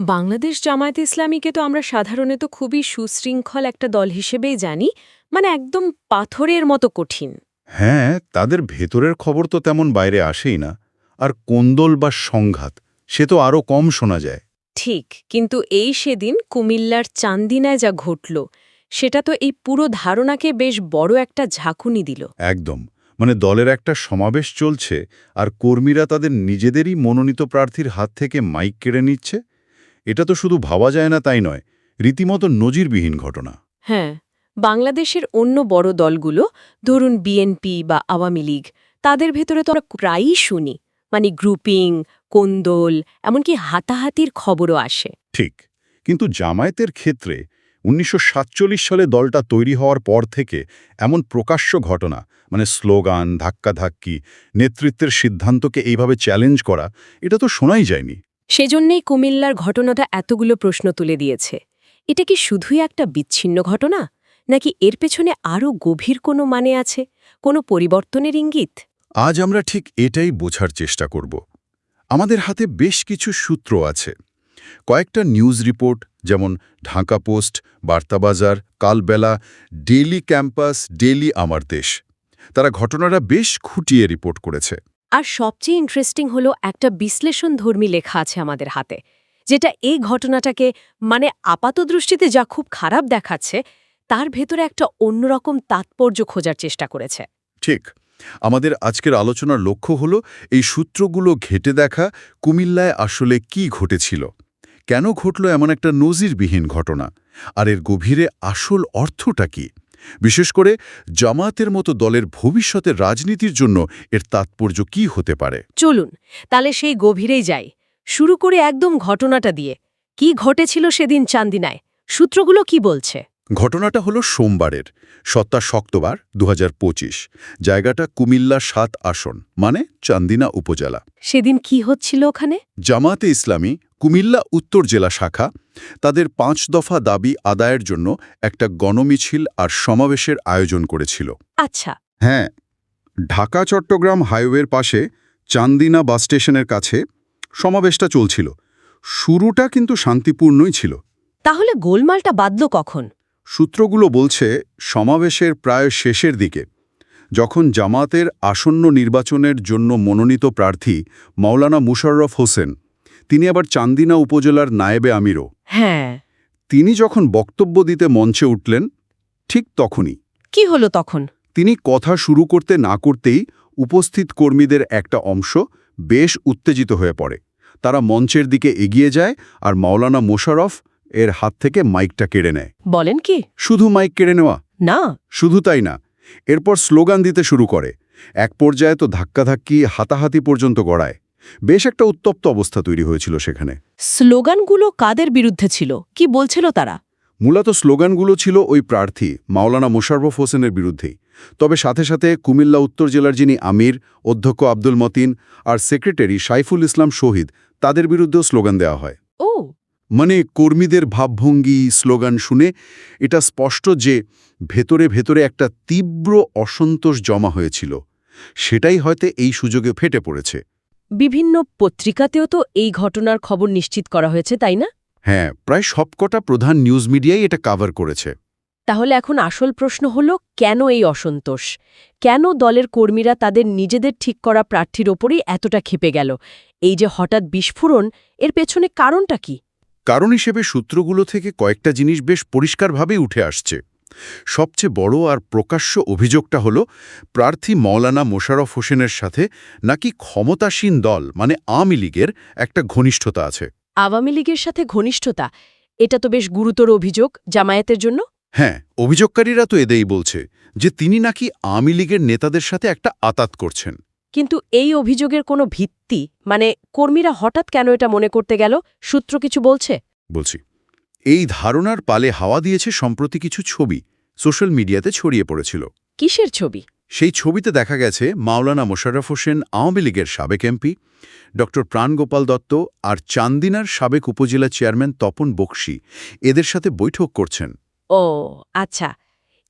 বাংলাদেশ জামায়াত ইসলামীকে তো আমরা সাধারণত খুবই সুশৃঙ্খল একটা দল হিসেবেই জানি মানে একদম পাথরের মতো কঠিন। হ্যাঁ তাদের ভেতরের খবর তো তেমন বাইরে আসেই না। আর কোন্দল বা সংঘাত সে তো আরও কম শোনা যায়। ঠিক কিন্তু এই সেদিন কুমিল্লার চান্দিনায় যা ঘটল সেটা তো এই পুরো ধারণাকে বেশ বড় একটা ঝাঁকুনি দিল। একদম মানে দলের একটা সমাবেশ চলছে আর কর্মীরা তাদের নিজেদেরই মনোনীত প্রার্থীর হাত থেকে মাইক কেড়ে নিচ্ছে এটা তো শুধু ভাবা যায় না তাই নয় রীতিমতো নজিরবিহীন ঘটনা। হ্যাঁ বাংলাদেশের অন্য বড় দলগুলো ধরুন বিএনপি বা আওয়ামী লীগ তাদের ভেতরে তো আমরা প্রায়ই শুনি মানে গ্রুপিং কোন্দল এমনকি হাতাহাতির খবরও আসে। ঠিক কিন্তু জামায়াতের ক্ষেত্রে উনিশশো সাতচল্লিশ সালে দলটা তৈরি হওয়ার পর থেকে এমন প্রকাশ্য ঘটনা মানে স্লোগান ধাক্কাধাক্কি নেতৃত্বের সিদ্ধান্তকে এইভাবে চ্যালেঞ্জ করা এটা তো শোনাই যায়নি। সেজন্যেই কুমিল্লার ঘটনাটা এতগুলো প্রশ্ন তুলে দিয়েছে। এটা কি শুধুই একটা বিচ্ছিন্ন ঘটনা? নাকি এর পেছনে আরও গভীর কোনো মানে আছে? কোনো পরিবর্তনের ইঙ্গিত? আজ আমরা ঠিক এটাই বোঝার চেষ্টা করব। আমাদের হাতে বেশ কিছু সূত্র আছে। কয়েকটা নিউজ রিপোর্ট, যেমন Dhaka Post Bartabazar Kalbela, Daily Campus, Daily Amar Desh. তারা ঘটনাটা বেশ খুঁটিয়ে রিপোর্ট করেছে। আর সবচেয়ে ইন্টারেস্টিং হলো একটা বিশ্লেষণধর্মী লেখা আছে আমাদের হাতে, যেটা এই ঘটনাটাকে মানে আপাতদৃষ্টিতে যা খুব খারাপ দেখাচ্ছে, তার ভেতরে একটা অন্যরকম তাৎপর্য খোঁজার চেষ্টা করেছে। ঠিক। আমাদের আজকের আলোচনার লক্ষ্য হল এই সূত্রগুলো ঘেটে দেখা কুমিল্লায় আসলে কি ঘটেছিল। কেন ঘটল এমন একটা নজিরবিহীন ঘটনা? আর এর গভীরে আসল অর্থটা কি? বিশেষ করে জামায়াতের মতো দলের ভবিষ্যতের রাজনীতির জন্য এর তাৎপর্য কি হতে পারে? চলুন তাহলে সেই গভীরেই যাই। শুরু করে একদম ঘটনাটা দিয়ে। কি ঘটেছিল সেদিন চান্দিনায়? সূত্রগুলো কি বলছে? ঘটনাটা হলো সোমবারের। সত্তা শক্তবার দু হাজার পঁচিশ। জায়গাটা কুমিল্লা সাত আসন মানে চান্দিনা উপজেলা। সেদিন কি হচ্ছিল ওখানে? জামায়াতে ইসলামী কুমিল্লা উত্তর জেলা শাখা তাদের পাঁচ দফা দাবি আদায়ের জন্য একটা গণমিছিল আর সমাবেশের আয়োজন করেছিল। আচ্ছা। হ্যাঁ ঢাকা চট্টগ্রাম হাইওয়ের পাশে চান্দিনা বাস স্টেশনের কাছে সমাবেশটা চলছিল। শুরুটা কিন্তু শান্তিপূর্ণই ছিল। তাহলে গোলমালটা বাদল কখন? সূত্রগুলো বলছে সমাবেশের প্রায় শেষের দিকে যখন জামাতের আসন্ন নির্বাচনের জন্য মনোনীত প্রার্থী মাওলানা মুশাররফ হোসেন তিনি আবার চান্দিনা উপজেলার নায়েবে আমিরও। হ্যাঁ। তিনি যখন বক্তব্য দিতে মঞ্চে উঠলেন ঠিক তখনই। কি হলো তখন? তিনি কথা শুরু করতে না করতেই উপস্থিত কর্মীদের একটা অংশ বেশ উত্তেজিত হয়ে পড়ে। তারা মঞ্চের দিকে এগিয়ে যায় আর মাওলানা মোশারফ এর হাত থেকে মাইকটা কেড়ে নেয়। বলেন কি? শুধু মাইক কেড়ে নেওয়া? না। শুধু তাই না। এরপর স্লোগান দিতে শুরু করে। এক পর্যায়ে তো ধাক্কাধাক্কি হাতাহাতি পর্যন্ত গড়ায়। বেশ একটা উত্তপ্ত অবস্থা তৈরি হয়েছিল সেখানে। স্লোগানগুলো কাদের বিরুদ্ধে ছিল? কি বলছিল তারা? মূলত স্লোগানগুলো ছিল ওই প্রার্থী মাওলানা মোশাররফ হোসেনের বিরুদ্ধেই। তবে সাথে সাথে কুমিল্লা উত্তর জেলার যিনি আমির অধ্যক্ষ আব্দুল মতিন আর সেক্রেটারি সাইফুল ইসলাম শহীদ তাদের বিরুদ্ধেও স্লোগান দেওয়া হয়। ও। মানে কর্মীদের ভাবভঙ্গি স্লোগান শুনে এটা স্পষ্ট যে ভেতরে ভেতরে একটা তীব্র অসন্তোষ জমা হয়েছিল। সেটাই হয়তো এই সুযোগে ফেটে পড়েছে। বিভিন্ন পত্রিকাতেও তো এই ঘটনার খবর নিশ্চিত করা হয়েছে তাই না? হ্যাঁ প্রায় সবকটা প্রধান নিউজ মিডিয়াই এটা কাভার করেছে। তাহলে এখন আসল প্রশ্ন হল কেন এই অসন্তোষ? কেন দলের কর্মীরা তাদের নিজেদের ঠিক করা প্রার্থীর ওপরেই এতটা ক্ষেপে গেল? এই যে হঠাৎ বিস্ফোরণ এর পেছনে কারণটা কি? কারণ হিসেবে সূত্রগুলো থেকে কয়েকটা জিনিস বেশ পরিষ্কারভাবেই উঠে আসছে। সবচেয়ে বড় আর প্রকাশ্য অভিযোগটা হল প্রার্থী মৌলানা মোশারফ হোসেনের সাথে নাকি ক্ষমতাসীন দল মানে আওয়ামী লীগের একটা ঘনিষ্ঠতা আছে। আওয়ামী লীগের সাথে ঘনিষ্ঠতা এটা তো বেশ গুরুতর অভিযোগ জামায়াতের জন্য। হ্যাঁ অভিযোগকারীরা তো এদেই বলছে যে তিনি নাকি আওয়ামী লীগের নেতাদের সাথে একটা আতাত করছেন। কিন্তু এই অভিযোগের কোনো ভিত্তি মানে কর্মীরা হঠাৎ কেন এটা মনে করতে গেল? সূত্র কিছু বলছে? বলছি। এই ধারণার পালে হাওয়া দিয়েছে সম্প্রতি কিছু ছবি। সোশ্যাল মিডিয়াতে ছড়িয়ে পড়েছিল। কিসের ছবি? সেই ছবিতে দেখা গেছে মাওলানা মোশাররফ হোসেন আওয়ামী লীগের সাবেক এমপি ড প্রাণগোপাল দত্ত আর চান্দিনার সাবেক উপজেলা চেয়ারম্যান তপন বক্সি। এদের সাথে বৈঠক করছেন। ও আচ্ছা।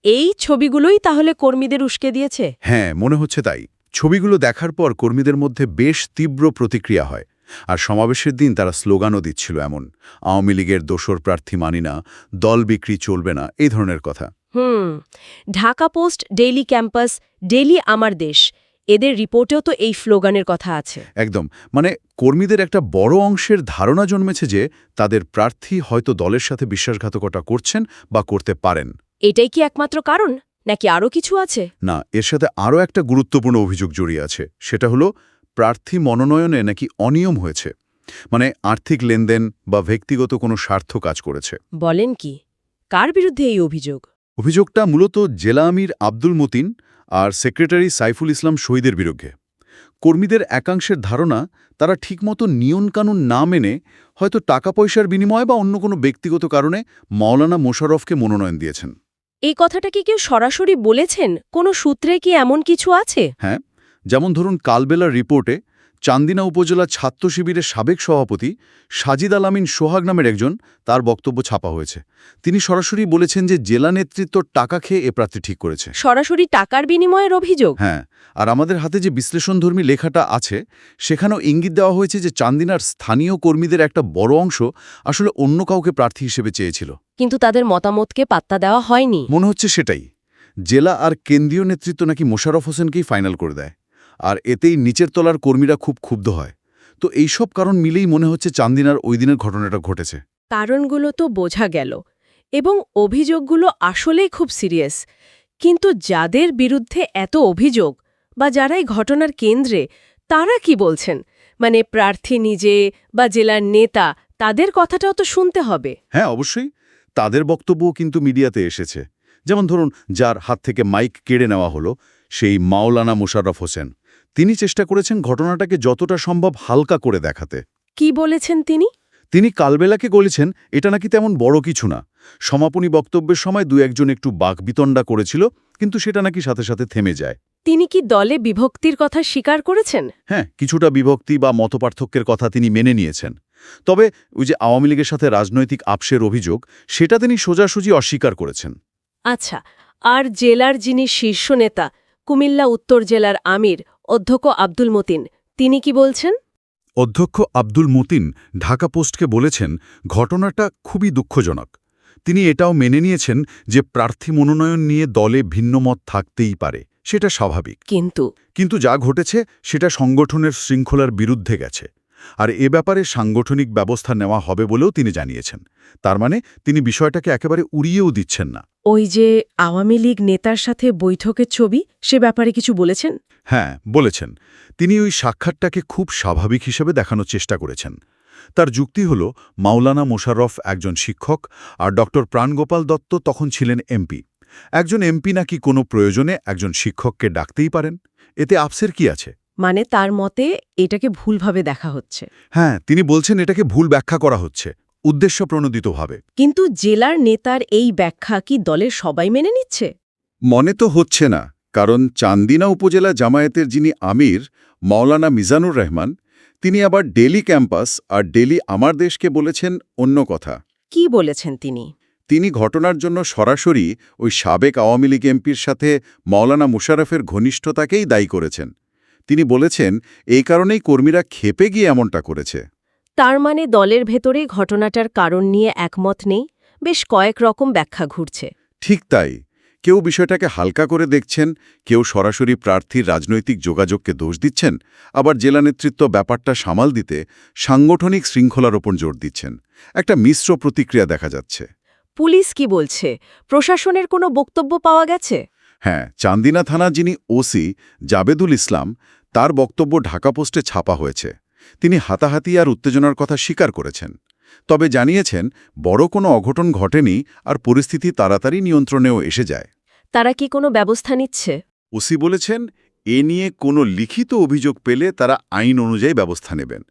এই ছবিগুলোই তাহলে কর্মীদের উস্কে দিয়েছে? হ্যাঁ মনে হচ্ছে তাই। ছবিগুলো দেখার পর কর্মীদের মধ্যে বেশ তীব্র প্রতিক্রিয়া হয়। আর সমাবেশের দিন তারা স্লোগানও দিচ্ছিল এমন আওয়ামী লীগের দোসর প্রার্থী মানি না দল বিক্রি চলবে না এই ধরনের কথা। হুম Dhaka Post Daily Campus Daily Amar Desh এদের রিপোর্টেও তো এই স্লোগানের কথা আছে। একদম মানে কর্মীদের একটা বড় অংশের ধারণা জন্মেছে যে তাদের প্রার্থী হয়তো দলের সাথে বিশ্বাসঘাতকতা করছেন বা করতে পারেন। এটাই কি একমাত্র কারণ নাকি আরও কিছু আছে? না এর সাথে আরও একটা গুরুত্বপূর্ণ অভিযোগ জড়িয়ে আছে সেটা হলো প্রার্থী মনোনয়নে নাকি অনিয়ম হয়েছে? মানে আর্থিক লেনদেন বা ব্যক্তিগত কোনো স্বার্থ কাজ করেছে? বলেন কি কার বিরুদ্ধে এই অভিযোগ? অভিযোগটা মূলত জেলা আমির আব্দুল মতিন আর সেক্রেটারি সাইফুল ইসলাম শহীদের বিরুদ্ধে। কর্মীদের একাংশের ধারণা তারা ঠিকমতো নিয়মকানুন না মেনে হয়তো টাকা পয়সার বিনিময়ে বা অন্য কোনো ব্যক্তিগত কারণে মাওলানা মোশারফকে মনোনয়ন দিয়েছেন। এই কথাটা কি কেউ সরাসরি বলেছেন? কোনো সূত্রে কি এমন কিছু আছে? হ্যাঁ যেমন ধরুন কালবেলার রিপোর্টে চান্দিনা উপজেলা ছাত্র শিবিরের সাবেক সভাপতি সাজিদ আলামিন সোহাগ নামের একজন তার বক্তব্য ছাপা হয়েছে। তিনি সরাসরি বলেছেন যে জেলা নেতৃত্ব টাকা খেয়ে এ প্রার্থী ঠিক করেছে। সরাসরি টাকার বিনিময়ের অভিযোগ? হ্যাঁ আর আমাদের হাতে যে বিশ্লেষণধর্মী লেখাটা আছে সেখানেও ইঙ্গিত দেওয়া হয়েছে যে চান্দিনার স্থানীয় কর্মীদের একটা বড় অংশ আসলে অন্য কাউকে প্রার্থী হিসেবে চেয়েছিল। কিন্তু তাদের মতামতকে পাত্তা দেওয়া হয়নি। মনে হচ্ছে সেটাই। জেলা আর কেন্দ্রীয় নেতৃত্ব নাকি মোশারফ হোসেনকেই ফাইনাল করে দেয়। আর এতেই নিচের তলার কর্মীরা খুব ক্ষুব্ধ হয়। তো এই সব কারণ মিলেই মনে হচ্ছে চান্দিনার ওই দিনের ঘটনাটা ঘটেছে। কারণগুলো তো বোঝা গেল এবং অভিযোগগুলো আসলেই খুব সিরিয়াস। কিন্তু যাদের বিরুদ্ধে এত অভিযোগ বা যারাই ঘটনার কেন্দ্রে তারা কি বলছেন? মানে প্রার্থী নিজে বা জেলার নেতা তাদের কথাটাও তো শুনতে হবে। হ্যাঁ অবশ্যই। তাদের বক্তব্যও কিন্তু মিডিয়াতে এসেছে। যেমন ধরুন যার হাত থেকে মাইক কেড়ে নেওয়া হলো সেই মাওলানা মোশাররফ হোসেন। তিনি চেষ্টা করেছেন ঘটনাটাকে যতটা সম্ভব হালকা করে দেখাতে। কি বলেছেন তিনি? তিনি কালবেলাকে বলেছেন এটা নাকি তেমন বড় কিছু না। সমাপনী বক্তব্যের সময় দু একজন একটু বাকবিতণ্ডা করেছিল কিন্তু সেটা নাকি সাথে সাথে থেমে যায়। তিনি কি দলে বিভক্তির কথা স্বীকার করেছেন? হ্যাঁ কিছুটা বিভক্তি বা মতপার্থক্যের কথা তিনি মেনে নিয়েছেন। তবে ওই যে আওয়ামী লীগের সাথে রাজনৈতিক আপসের অভিযোগ সেটা তিনি সোজাসুজি অস্বীকার করেছেন। আচ্ছা আর জেলার যিনি শীর্ষ নেতা কুমিল্লা উত্তর জেলার আমির অধ্যক্ষ আব্দুল মতিন তিনি কি বলছেন? অধ্যক্ষ আব্দুল মতিন ঢাকা পোস্টকে বলেছেন ঘটনাটা খুবই দুঃখজনক। তিনি এটাও মেনে নিয়েছেন যে প্রার্থী মনোনয়ন নিয়ে দলে ভিন্নমত থাকতেই পারে। সেটা স্বাভাবিক। কিন্তু কিন্তু যা ঘটেছে সেটা সংগঠনের শৃঙ্খলার বিরুদ্ধে গেছে। আর এ ব্যাপারে সাংগঠনিক ব্যবস্থা নেওয়া হবে বলেও তিনি জানিয়েছেন। তার মানে তিনি বিষয়টাকে একেবারে উড়িয়েও দিচ্ছেন না। ওই যে আওয়ামী লীগ নেতার সাথে বৈঠকের ছবি সে ব্যাপারে কিছু বলেছেন? হ্যাঁ বলেছেন। তিনি ওই সাক্ষাৎটাকে খুব স্বাভাবিক হিসেবে দেখানোর চেষ্টা করেছেন। তার যুক্তি হল মাওলানা মোশাররফ একজন শিক্ষক আর ড প্রাণগোপাল দত্ত তখন ছিলেন এমপি। একজন এমপি নাকি কোনো প্রয়োজনে একজন শিক্ষককে ডাকতেই পারেন? এতে আপসের কি আছে? মানে তার মতে এটাকে ভুলভাবে দেখা হচ্ছে। হ্যাঁ তিনি বলছেন এটাকে ভুল ব্যাখ্যা করা হচ্ছে উদ্দেশ্যপ্রণোদিতভাবে কিন্তু জেলার নেতার এই ব্যাখ্যা কি দলের সবাই মেনে নিচ্ছে? মনে তো হচ্ছে না কারণ চান্দিনা উপজেলা জামায়াতের যিনি আমির মাওলানা মিজানুর রহমান তিনি আবার ডেলি ক্যাম্পাস আর ডেলি আমার দেশকে বলেছেন অন্য কথা। কি বলেছেন তিনি? তিনি ঘটনার জন্য সরাসরি ওই সাবেক আওয়ামী লীগ এমপির সাথে মাওলানা মুশারফের ঘনিষ্ঠতাকেই দায়ী করেছেন। তিনি বলেছেন এই কারণেই কর্মীরা খেপে গিয়ে এমনটা করেছে। তার মানে দলের ভেতরে ঘটনাটার কারণ নিয়ে একমত নেই বেশ কয়েক রকম ব্যাখ্যা ঘুরছে। ঠিক তাই। কেউ বিষয়টাকে হালকা করে দেখছেন কেউ সরাসরি প্রার্থীর রাজনৈতিক যোগাযোগকে দোষ দিচ্ছেন আবার জেলা নেতৃত্ব ব্যাপারটা সামাল দিতে সাংগঠনিক শৃঙ্খলার ওপর জোর দিচ্ছেন। একটা মিশ্র প্রতিক্রিয়া দেখা যাচ্ছে। পুলিশ কি বলছে? প্রশাসনের কোনো বক্তব্য পাওয়া গেছে? হ্যাঁ চান্দিনা থানা যিনি ওসি জাবেদুল ইসলাম তার বক্তব্য ঢাকা পোস্টে ছাপা হয়েছে। তিনি হাতাহাতি আর উত্তেজনার কথা স্বীকার করেছেন। তবে জানিয়েছেন বড় কোনো অঘটন ঘটেনি আর পরিস্থিতি তাড়াতাড়ি নিয়ন্ত্রণেও এসে যায়। তারা কি কোনো ব্যবস্থা নিচ্ছে? ওসি বলেছেন এ নিয়ে কোনো লিখিত অভিযোগ পেলে তারা আইন অনুযায়ী ব্যবস্থা নেবেন।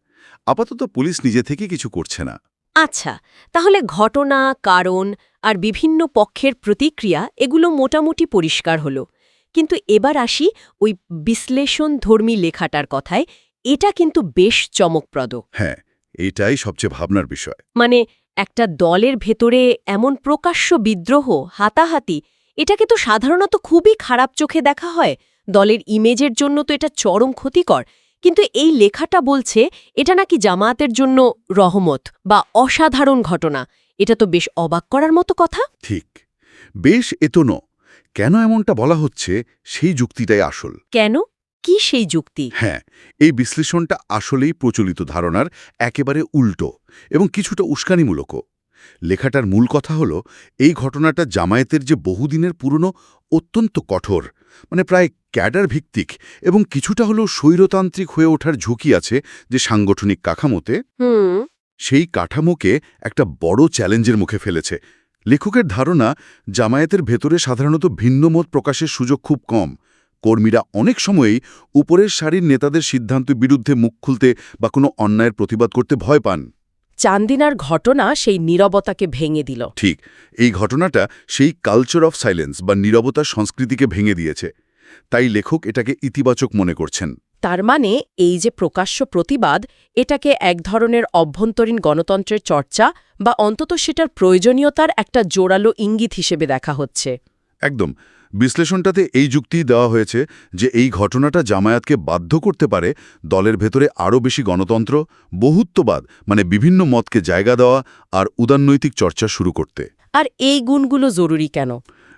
আপাতত পুলিশ নিজে থেকে কিছু করছে না। আচ্ছা তাহলে ঘটনা কারণ আর বিভিন্ন পক্ষের প্রতিক্রিয়া এগুলো মোটামুটি পরিষ্কার হলো। কিন্তু এবার আসি ওই বিশ্লেষণধর্মী লেখাটার কথায়। এটা কিন্তু বেশ চমকপ্রদ। হ্যাঁ এটাই সবচেয়ে ভাবনার বিষয়। মানে একটা দলের ভেতরে এমন প্রকাশ্য বিদ্রোহ হাতাহাতি এটাকে তো সাধারণত খুবই খারাপ চোখে দেখা হয়। দলের ইমেজের জন্য তো এটা চরম ক্ষতিকর। কিন্তু এই লেখাটা বলছে এটা নাকি জামায়াতের জন্য রহমত বা অসাধারণ ঘটনা। এটা তো বেশ অবাক করার মতো কথা। ঠিক। বেশ এতনো কেন এমনটা বলা হচ্ছে সেই যুক্তিটাই আসল। কেন? কি সেই যুক্তি? হ্যাঁ এই বিশ্লেষণটা আসলেই প্রচলিত ধারণার একেবারে উল্টো এবং কিছুটা উস্কানিমূলকও। লেখাটার মূল কথা হল এই ঘটনাটা জামায়াতের যে বহুদিনের পুরনো অত্যন্ত কঠোর মানে প্রায় ক্যাডার ভিত্তিক এবং কিছুটা হলেও স্বৈরতান্ত্রিক হয়ে ওঠার ঝুঁকি আছে যে সাংগঠনিক কাঠামোতে। হুম। সেই কাঠামোকে একটা বড় চ্যালেঞ্জের মুখে ফেলেছে। লেখকের ধারণা জামায়াতের ভেতরে সাধারণত ভিন্ন মত প্রকাশের সুযোগ খুব কম। কর্মীরা অনেক সময়ই উপরের সারির নেতাদের সিদ্ধান্ত বিরুদ্ধে মুখ খুলতে বা কোনো অন্যায়ের প্রতিবাদ করতে ভয় পান। চান্দিনার ঘটনা সেই নীরবতাকে ভেঙে দিল। ঠিক এই ঘটনাটা সেই কালচার অফ সাইলেন্স বা নীরবতার সংস্কৃতিকে ভেঙে দিয়েছে। তাই লেখক এটাকে ইতিবাচক মনে করছেন। তার মানে এই যে প্রকাশ্য প্রতিবাদ এটাকে এক ধরনের অভ্যন্তরীণ গণতন্ত্রের চর্চা বা অন্তত সেটার প্রয়োজনীয়তার একটা জোরালো ইঙ্গিত হিসেবে দেখা হচ্ছে। একদম। বিশ্লেষণটাতে এই যুক্তিই দেওয়া হয়েছে যে এই ঘটনাটা জামায়াতকে বাধ্য করতে পারে দলের ভেতরে আরও বেশি গণতন্ত্র বহুত্ববাদ মানে বিভিন্ন মতকে জায়গা দেওয়া আর উদারনৈতিক চর্চা শুরু করতে। আর এই গুণগুলো জরুরি কেন?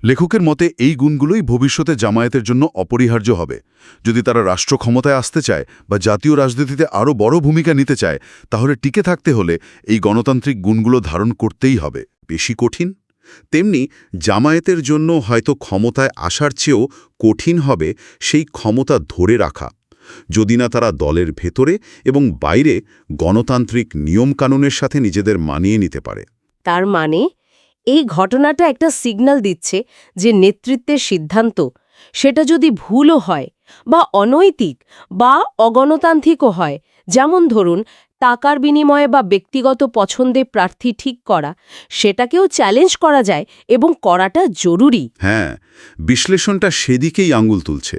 লেখকের মতে, এই গুণগুলোই ভবিষ্যতে জামায়াতের জন্য অপরিহার্য হবে। যদি তারা রাষ্ট্র ক্ষমতায় আসতে চায় বা জাতীয় রাজনীতিতে আরও বড় ভূমিকা নিতে চায়, তাহলে টিকে থাকতে হলে এই গণতান্ত্রিক গুণগুলো ধারণ করতেই হবে। বেশি কঠিন? তেমনি জামায়াতের জন্য হয়তো ক্ষমতায় আসার চেয়েও কঠিন হবে সেই ক্ষমতা ধরে রাখা। যদি না তারা দলের ভেতরে এবং বাইরে গণতান্ত্রিক নিয়মকানুনের সাথে নিজেদের মানিয়ে নিতে পারে। তার মানে এই ঘটনাটা একটা সিগন্যাল দিচ্ছে যে নেতৃত্বের সিদ্ধান্ত, সেটা যদি ভুলও হয় বা অনৈতিক বা অগণতান্ত্রিকও হয়, যেমন ধরুন টাকার বিনিময়ে বা ব্যক্তিগত পছন্দে প্রার্থী ঠিক করা, সেটাকেও চ্যালেঞ্জ করা যায় এবং করাটা জরুরি। হ্যাঁ বিশ্লেষণটা সেদিকেই আঙুল তুলছে।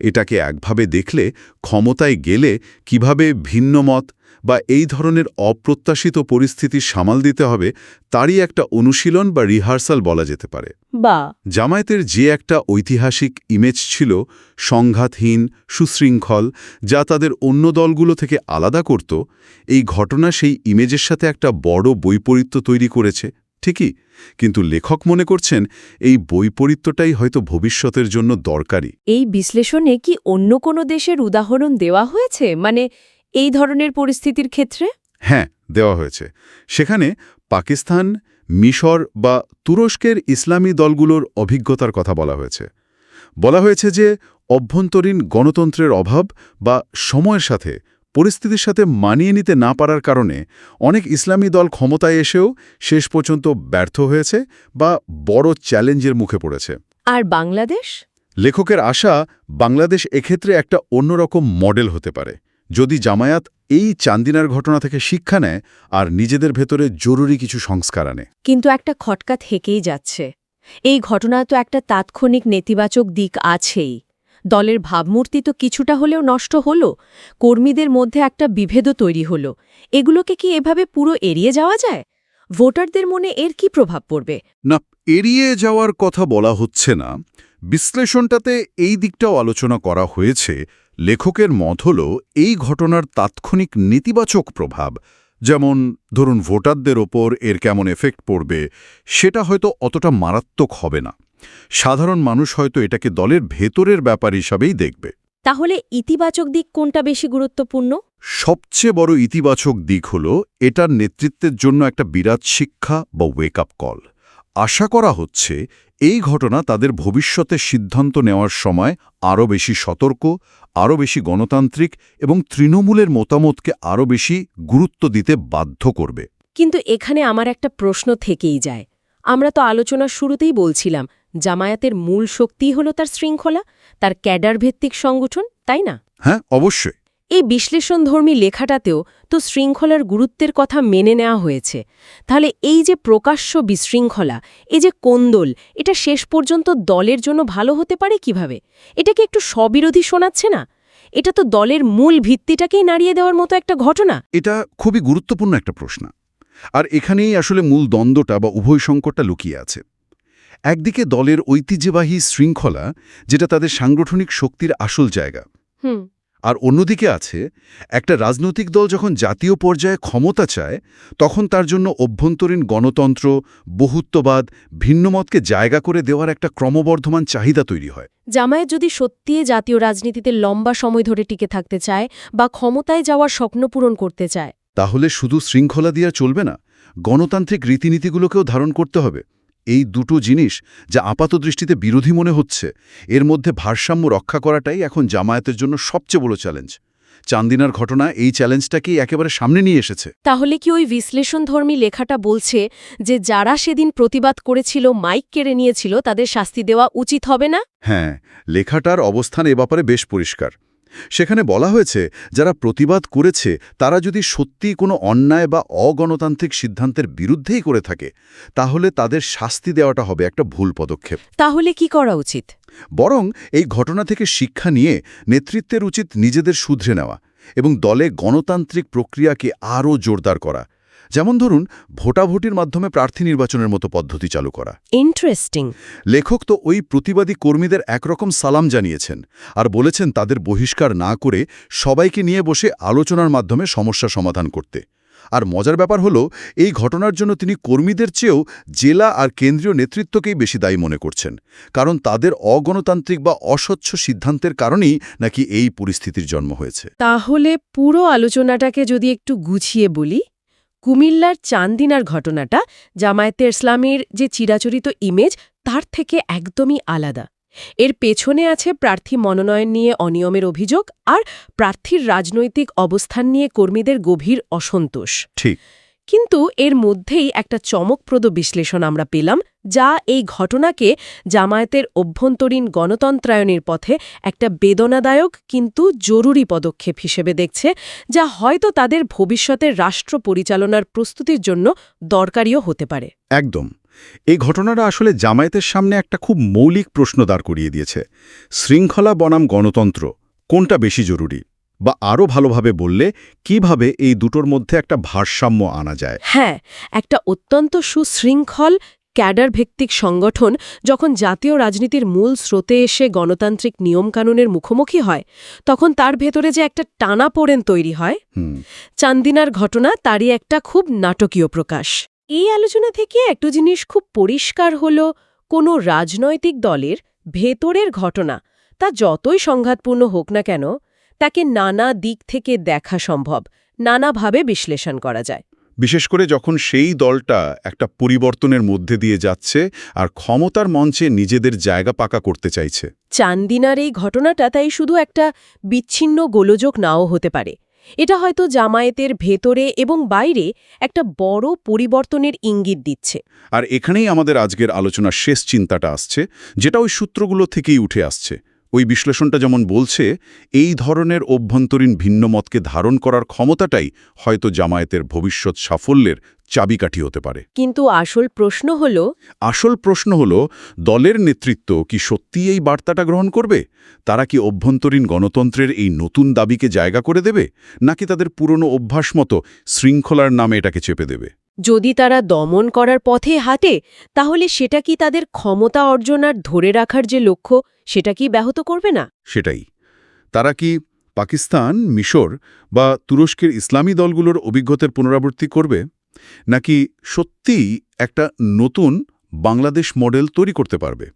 এটাকে একভাবে দেখলে ক্ষমতায় গেলে কীভাবে ভিন্ন মত বা এই ধরনের অপ্রত্যাশিত পরিস্থিতি সামাল দিতে হবে তারই একটা অনুশীলন বা রিহার্সাল বলা যেতে পারে। বা জামায়াতের যে একটা ঐতিহাসিক ইমেজ ছিল সংঘাতহীন সুশৃঙ্খল যা তাদের অন্য দলগুলো থেকে আলাদা করত এই ঘটনা সেই ইমেজের সাথে একটা বড় বৈপরীত্য তৈরি করেছে ঠিকই? কিন্তু লেখক মনে করছেন এই বৈপরীত্যটাই হয়তো ভবিষ্যতের জন্য দরকারি। এই বিশ্লেষণে কি অন্য কোনো দেশের উদাহরণ দেওয়া হয়েছে? মানে এই ধরনের পরিস্থিতির ক্ষেত্রে? হ্যাঁ দেওয়া হয়েছে। সেখানে পাকিস্তান মিশর বা তুরস্কের ইসলামী দলগুলোর অভিজ্ঞতার কথা বলা হয়েছে। বলা হয়েছে যে অভ্যন্তরীণ গণতন্ত্রের অভাব বা সময়ের সাথে পরিস্থিতির সাথে মানিয়ে নিতে না পারার কারণে অনেক ইসলামী দল ক্ষমতায় এসেও শেষ পর্যন্ত ব্যর্থ হয়েছে বা বড় চ্যালেঞ্জের মুখে পড়েছে। আর বাংলাদেশ? লেখকের আশা বাংলাদেশ এক্ষেত্রে একটা অন্যরকম মডেল হতে পারে। যদি জামায়াত এই চান্দিনার ঘটনা থেকে শিক্ষা নেয় আর নিজেদের ভেতরে জরুরি কিছু সংস্কার আনে। কিন্তু একটা খটকা থেকেই যাচ্ছে। এই ঘটনা তো একটা তাৎক্ষণিক নেতিবাচক দিক আছেই। দলের ভাবমূর্তি তো কিছুটা হলেও নষ্ট হলো। কর্মীদের মধ্যে একটা বিভেদও তৈরি হলো। এগুলোকে কি এভাবে পুরো এড়িয়ে যাওয়া যায়? ভোটারদের মনে এর কি প্রভাব পড়বে? না এড়িয়ে যাওয়ার কথা বলা হচ্ছে না। বিশ্লেষণটাতে এই দিকটাও আলোচনা করা হয়েছে। লেখকের মত হল এই ঘটনার তাৎক্ষণিক নেতিবাচক প্রভাব। যেমন ধরুন ভোটারদের ওপর এর কেমন এফেক্ট পড়বে সেটা হয়তো অতটা মারাত্মক হবে না। সাধারণ মানুষ হয়তো এটাকে দলের ভেতরের ব্যাপার হিসাবেই দেখবে। তাহলে ইতিবাচক দিক কোনটা বেশি গুরুত্বপূর্ণ? সবচেয়ে বড় ইতিবাচক দিক হল এটার নেতৃত্বের জন্য একটা বিরাট শিক্ষা বা ওয়েক আপ কল আশা করা হচ্ছে এই ঘটনা তাদের ভবিষ্যতে সিদ্ধান্ত নেওয়ার সময় আরও বেশি সতর্ক আরও বেশি গণতান্ত্রিক এবং তৃণমূলের মতামতকে আরও বেশি গুরুত্ব দিতে বাধ্য করবে। কিন্তু এখানে আমার একটা প্রশ্ন থেকেই যায়। আমরা তো আলোচনার শুরুতেই বলছিলাম জামায়াতের মূল শক্তিই হল তার শৃঙ্খলা তার ক্যাডার ভিত্তিক সংগঠন তাই না? হ্যাঁ অবশ্যই। এই বিশ্লেষণধর্মী লেখাটাতেও তো শৃঙ্খলার গুরুত্বের কথা মেনে নেওয়া হয়েছে। তাহলে এই যে প্রকাশ্য বিশৃঙ্খলা এই যে কোন্দল এটা শেষ পর্যন্ত দলের জন্য ভালো হতে পারে কীভাবে? এটাকে একটু স্ববিরোধী শোনাচ্ছে না? এটা তো দলের মূল ভিত্তিটাকেই নাড়িয়ে দেওয়ার মতো একটা ঘটনা। এটা খুবই গুরুত্বপূর্ণ একটা প্রশ্ন। আর এখানেই আসলে মূল দ্বন্দ্বটা বা উভয় সংকটটা লুকিয়ে আছে। একদিকে দলের ঐতিহ্যবাহী শৃঙ্খলা যেটা তাদের সাংগঠনিক শক্তির আসল জায়গা। হুম। আর অন্যদিকে আছে একটা রাজনৈতিক দল যখন জাতীয় পর্যায়ে ক্ষমতা চায় তখন তার জন্য অভ্যন্তরীণ গণতন্ত্র বহুত্ববাদ ভিন্নমতকে জায়গা করে দেওয়ার একটা ক্রমবর্ধমান চাহিদা তৈরি হয়। জামায়াত যদি সত্যিই জাতীয় রাজনীতিতে লম্বা সময় ধরে টিকে থাকতে চায় বা ক্ষমতায় যাওয়ার স্বপ্ন পূরণ করতে চায়। তাহলে শুধু শৃঙ্খলা দিয়ে চলবে না গণতান্ত্রিক রীতিনীতিগুলোকেও ধারণ করতে হবে। এই দুটো জিনিস যা আপাত দৃষ্টিতে বিরোধী মনে হচ্ছে এর মধ্যে ভারসাম্য রক্ষা করাটাই এখন জামায়াতের জন্য সবচেয়ে বড় চ্যালেঞ্জ চান্দিনার ঘটনা এই চ্যালেঞ্জটাকেই একেবারে সামনে নিয়ে এসেছে। তাহলে কি ওই বিশ্লেষণধর্মী লেখাটা বলছে যে যারা সেদিন প্রতিবাদ করেছিল মাইক কেড়ে নিয়েছিল তাদের শাস্তি দেওয়া উচিত হবে না? হ্যাঁ লেখাটার অবস্থান এ ব্যাপারে বেশ পরিষ্কার। সেখানে বলা হয়েছে যারা প্রতিবাদ করেছে তারা যদি সত্যি কোনো অন্যায় বা অগণতান্ত্রিক সিদ্ধান্তের বিরুদ্ধেই করে থাকে তাহলে তাদের শাস্তি দেওয়াটা হবে একটা ভুল পদক্ষেপ। তাহলে কি করা উচিত? বরং এই ঘটনা থেকে শিক্ষা নিয়ে নেতৃত্বের উচিত নিজেদের শুধরে নেওয়া এবং দলে গণতান্ত্রিক প্রক্রিয়াকে আরও জোরদার করা। যেমন ধরুন ভোটাভুটির মাধ্যমে প্রার্থী নির্বাচনের মতো পদ্ধতি চালু করা। ইন্টারেস্টিং লেখক তো ওই প্রতিবাদী কর্মীদের একরকম সালাম জানিয়েছেন আর বলেছেন তাদের বহিষ্কার না করে সবাইকে নিয়ে বসে আলোচনার মাধ্যমে সমস্যা সমাধান করতে। আর মজার ব্যাপার হলো এই ঘটনার জন্য তিনি কর্মীদের চেয়েও জেলা আর কেন্দ্রীয় নেতৃত্বকেই বেশি দায়ী মনে করছেন। কারণ তাদের অগণতান্ত্রিক বা অস্বচ্ছ সিদ্ধান্তের কারণেই নাকি এই পরিস্থিতির জন্ম হয়েছে। তাহলে পুরো আলোচনাটাকে যদি একটু গুছিয়ে বলি কুমিল্লার চান্দিনার ঘটনাটা জামায়াতে ইসলামের যে চিরাচরিত ইমেজ তার থেকে একদমই আলাদা। এর পেছনে আছে প্রার্থী মনোনয়ন নিয়ে অনিয়মের অভিযোগ আর প্রার্থীর রাজনৈতিক অবস্থান নিয়ে কর্মীদের গভীর অসন্তোষ। ঠিক। কিন্তু এর মধ্যেই একটা চমকপ্রদ বিশ্লেষণ আমরা পেলাম, যা এই ঘটনাকে জামায়াতের অভ্যন্তরীণ গণতন্ত্রায়নের পথে একটা বেদনাদায়ক কিন্তু জরুরি পদক্ষেপ হিসেবে দেখছে, যা হয়তো তাদের ভবিষ্যতের রাষ্ট্র পরিচালনার প্রস্তুতির জন্য দরকারিও হতে পারে। একদম। এই ঘটনাটা আসলে জামায়াতের সামনে একটা খুব মৌলিক প্রশ্ন দাঁড় করিয়ে দিয়েছে। শৃঙ্খলা বনাম গণতন্ত্র কোনটা বেশি জরুরি? বা আরও ভালোভাবে বললে কীভাবে এই দুটোর মধ্যে একটা ভারসাম্য আনা যায়? হ্যাঁ একটা অত্যন্ত সুশৃঙ্খল ক্যাডার ভিত্তিক সংগঠন যখন জাতীয় রাজনীতির মূল স্রোতে এসে গণতান্ত্রিক নিয়মকানুনের মুখোমুখি হয় তখন তার ভেতরে যে একটা টানা টানাপোড়েন তৈরি হয় চান্দিনার ঘটনা তারই একটা খুব নাটকীয় প্রকাশ। এই আলোচনা থেকে একটু জিনিস খুব পরিষ্কার হল কোনো রাজনৈতিক দলের ভেতরের ঘটনা তা যতই সংঘাতপূর্ণ হোক না কেন তাকে নানা দিক থেকে দেখা সম্ভব নানাভাবে বিশ্লেষণ করা যায়। বিশেষ করে যখন সেই দলটা একটা পরিবর্তনের মধ্যে দিয়ে যাচ্ছে আর ক্ষমতার মঞ্চে নিজেদের জায়গা পাকা করতে চাইছে। চান্দিনার এই ঘটনাটা তাই শুধু একটা বিচ্ছিন্ন গোলযোগ নাও হতে পারে। এটা হয়তো জামায়াতের ভেতরে এবং বাইরে একটা বড় পরিবর্তনের ইঙ্গিত দিচ্ছে। আর এখানেই আমাদের আজকের আলোচনার শেষ চিন্তাটা আসছে যেটা ওই সূত্রগুলো থেকেই উঠে আসছে। ওই বিশ্লেষণটা যেমন বলছে এই ধরনের অভ্যন্তরীণ ভিন্নমতকে ধারণ করার ক্ষমতাটাই হয়তো জামায়াতের ভবিষ্যৎ সাফল্যের চাবিকাঠি হতে পারে। কিন্তু আসল প্রশ্ন হল আসল প্রশ্ন হল দলের নেতৃত্ব কি সত্যি এই বার্তাটা গ্রহণ করবে? তারা কি অভ্যন্তরীণ গণতন্ত্রের এই নতুন দাবিকে জায়গা করে দেবে? নাকি তাদের পুরনো অভ্যাস মতো শৃঙ্খলার নামে এটাকে চেপে দেবে? যদি তারা দমন করার পথে হাঁটে, তাহলে সেটা কি তাদের ক্ষমতা অর্জন আর ধরে রাখার যে লক্ষ্য, সেটা কি ব্যাহত করবে না? সেটাই। তারা কি পাকিস্তান, মিশর বা তুরস্কের ইসলামী দলগুলোর অভিজ্ঞতার পুনরাবৃত্তি করবে? নাকি সত্যিই একটা নতুন বাংলাদেশ মডেল তৈরি করতে পারবে?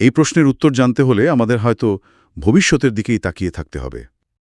এই প্রশ্নের উত্তর জানতে হলে আমাদের হয়তো ভবিষ্যতের দিকেই তাকিয়ে থাকতে হবে।